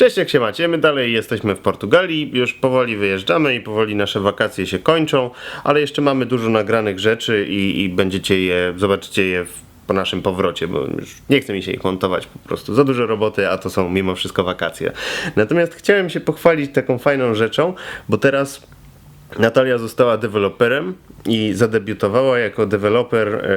Cześć, jak się macie? My dalej jesteśmy w Portugalii, już powoli wyjeżdżamy i powoli nasze wakacje się kończą, ale jeszcze mamy dużo nagranych rzeczy i, i będziecie je, zobaczycie je w, po naszym powrocie, bo już nie chce mi się ich montować po prostu. Za dużo roboty, a to są mimo wszystko wakacje. Natomiast chciałem się pochwalić taką fajną rzeczą, bo teraz Natalia została deweloperem i zadebiutowała jako deweloper e,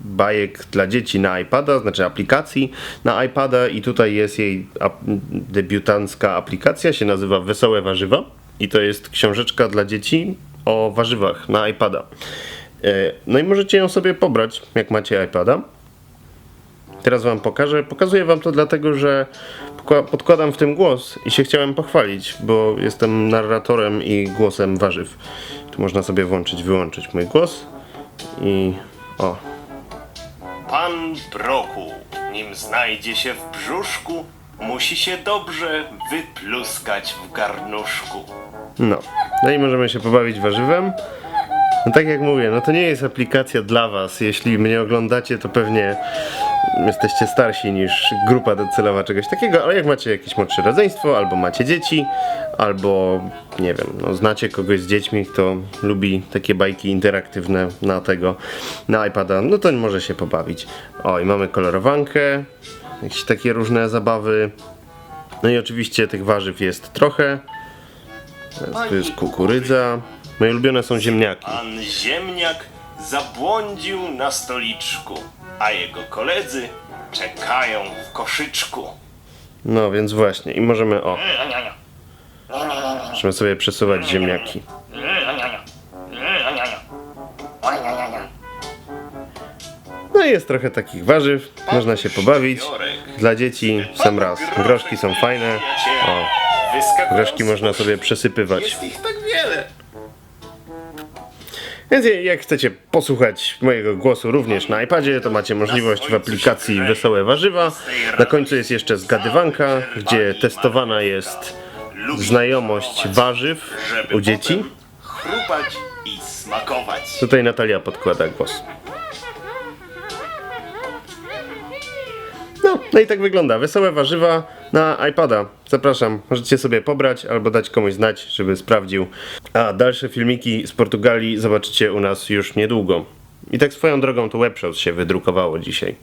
bajek dla dzieci na iPada, znaczy aplikacji na iPada i tutaj jest jej ap- debiutancka aplikacja, się nazywa Wesołe Warzywa i to jest książeczka dla dzieci o warzywach na iPada. E, No i możecie ją sobie pobrać, jak macie iPada. Teraz wam pokażę. Pokazuję wam to dlatego, że podkładam w tym głos i się chciałem pochwalić, bo jestem narratorem i głosem warzyw. Tu można sobie włączyć, wyłączyć mój głos i o. Pan broku, nim znajdzie się w brzuszku, musi się dobrze wypluskać w garnuszku. No. No i możemy się pobawić warzywem. No tak jak mówię, no to nie jest aplikacja dla was. Jeśli mnie oglądacie, to pewnie jesteście starsi niż grupa docelowa czegoś takiego, ale jak macie jakieś młodsze rodzeństwo, albo macie dzieci, albo nie wiem, no znacie kogoś z dziećmi, kto lubi takie bajki interaktywne na tego, na iPada, no to może się pobawić. O, i mamy kolorowankę, jakieś takie różne zabawy. No i oczywiście tych warzyw jest trochę. Teraz tu jest kukurydza. Moje ulubione są ziemniaki. Pan ziemniak zabłądził na stoliczku, a jego koledzy czekają w koszyczku. No więc właśnie, i możemy o. Możemy sobie przesuwać ziemniaki. No i jest trochę takich warzyw, można się pobawić. Dla dzieci w sam raz. Groszki są fajne. O, groszki można sobie przesypywać. Jest ich tak wiele. Więc jak chcecie posłuchać mojego głosu również na iPadzie, to macie możliwość w aplikacji Wesołe Warzywa. Na końcu jest jeszcze zgadywanka, gdzie testowana jest znajomość warzyw u dzieci. Chrupać i smakować. Tutaj Natalia podkłada głos. No, no i tak wygląda. Wesołe warzywa na iPada. Zapraszam, możecie sobie pobrać albo dać komuś znać, żeby sprawdził. A dalsze filmiki z Portugalii zobaczycie u nas już niedługo. I tak swoją drogą to webshot się wydrukowało dzisiaj.